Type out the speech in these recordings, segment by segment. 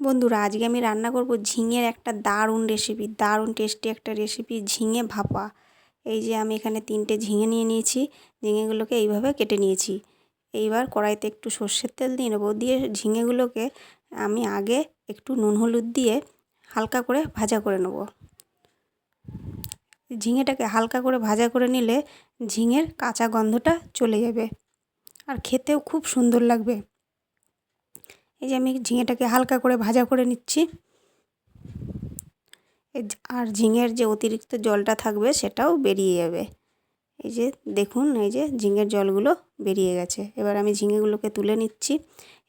বন্ধুরা, আজকে আমি রান্না করব ঝিঙের একটা দারুণ রেসিপি দারুণ টেস্টি একটা রেসিপি ঝিঙে ভাপা। এই যে আমি এখানে তিনটে ঝিঙে নিয়ে নিয়েছি, ঝিঙেগুলোকে এইভাবে কেটে নিয়েছি। এইবার কড়াইতে একটু সর্ষের তেল দিয়ে নেব, দিয়ে ঝিঙেগুলোকে আমি আগে একটু নুন হলুদ দিয়ে হালকা করে ভাজা করে নেব। ঝিঙেটাকে হালকা করে ভাজা করে নিলে ঝিঙের কাঁচা গন্ধটা চলে যাবে। আর খেতেও খুব সুন্দর লাগবে। এই যে আমি ঝিঙেটাকে হালকা করে ভাজা করে নিচ্ছি। আর ঝিঙের যে অতিরিক্ত জলটা থাকবে সেটাও বেরিয়ে যাবে। এই যে দেখুন, এই যে ঝিঙের জলগুলো বেরিয়ে গেছে। এবার আমি ঝিঙেগুলোকে তুলে নিচ্ছি।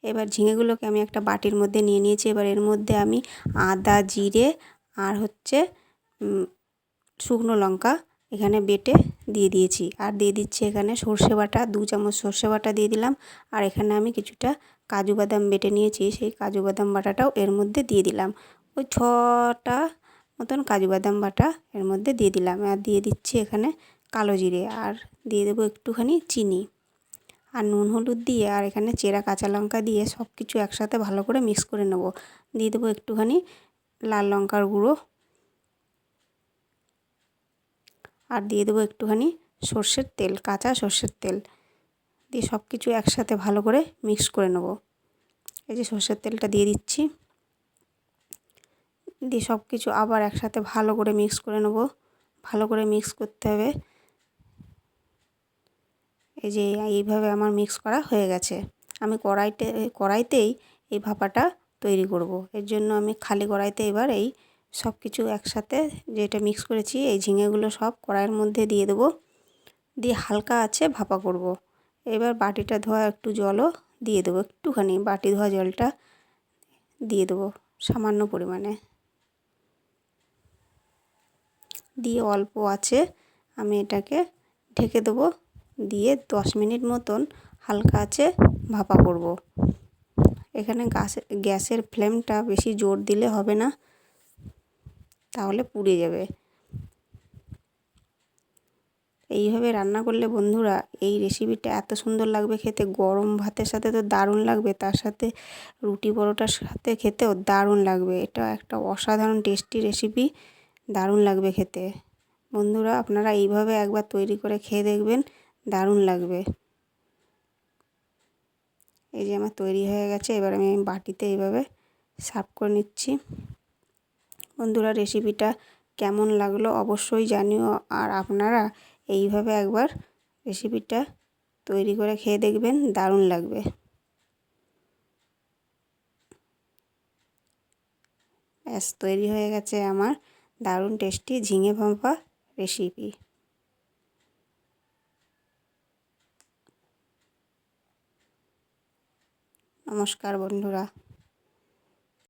এবার ঝিঙেগুলোকে আমি একটা বাটির মধ্যে নিয়ে নিয়েছি। এবার এর মধ্যে আমি আদা, জিরে আর হচ্ছে শুকনো লঙ্কা এখানে বেটে দিয়ে দিয়েছি। আর দিয়ে দিচ্ছি এখানে সর্ষে বাটা, দু চামচ সর্ষে বাটা দিয়ে দিলাম। আর এখানে আমি কিছুটা কাজু বাদাম বেটে নিয়েছি, সেই কাজু বাদাম বাটাটাও এর মধ্যে দিয়ে দিলাম। ওই ছটা মতন কাজু বাদাম বাটা এর মধ্যে দিয়ে দিলাম। আর দিয়ে দিচ্ছি এখানে কালো জিরে আর দিয়ে দেবো একটুখানি চিনি আর নুন হলুদ দিয়ে আর এখানে চেরা কাঁচা লঙ্কা দিয়ে সব কিছু একসাথে ভালো করে মিক্স করে নেব। দিয়ে দেবো একটুখানি লাল লঙ্কার গুঁড়ো আর দিয়ে দেবো একটুখানি সর্ষের তেল, কাঁচা সর্ষের তেল। দিয়ে সব কিছু একসাথে ভালো করে মিক্স করে নেব। এই যে সর্ষের তেলটা দিয়ে দিচ্ছি। দিয়ে সব কিছু আবার একসাথে ভালো করে মিক্স করে নেব। ভালো করে মিক্স করতে হবে। এই যে এইভাবে আমার মিক্স করা হয়ে গেছে। আমি কড়াইতে, কড়াইতেই এই ভাপাটা তৈরি করব। এর জন্য আমি খালি কড়াইতে এবার এই সব কিছু একসাথে যেটা মিক্স করেছি, এই ঝিঙেগুলো সব কড়াইয়ের মধ্যে দিয়ে দেবো। দিয়ে হালকা আছে ভাপা করব। এবার বাটিটা ধোয়া একটু জলও দিয়ে দেবো, একটুখানি বাটি ধোয়া জলটা দিয়ে দেবো সামান্য পরিমাণে দিয়ে অল্প আছে, আমি এটাকে ঢেকে দেবো, দিয়ে দশ মিনিট মতন হালকা আছে ভাপা করব। এখানে গ্যাসের ফ্লেমটা বেশি জোর দিলে হবে না, তাহলে পুড়ে যাবে এইভাবে রান্না করলে বন্ধুরা এই রেসিপিটা এত সুন্দর লাগবে খেতে। গরম ভাতের সাথে তো দারুণ লাগবে, তার সাথে রুটি পরোটার সাথে খেতেও দারুণ লাগবে। এটা একটা অসাধারণ টেস্টি রেসিপি দারুণ লাগবে খেতে। বন্ধুরা আপনারা এইভাবে একবার তৈরি করে খেয়ে দেখবেন, দারুণ লাগবে। এই যে আমার তৈরি হয়ে গেছে, এবার আমি বাটিতে এইভাবে সার্ভ করে নিচ্ছি। বন্ধুরা রেসিপিটা কেমন লাগল অবশ্যই জানিও, আর আপনারা এইভাবে একবার রেসিপিটা তৈরি করে খেয়ে দেখবেন, দারুণ লাগবে। ব্যাস, তৈরি হয়ে গেছে আমার দারুণ টেস্টি ঝিঙে ভাপা রেসিপি নমস্কার বন্ধুরা।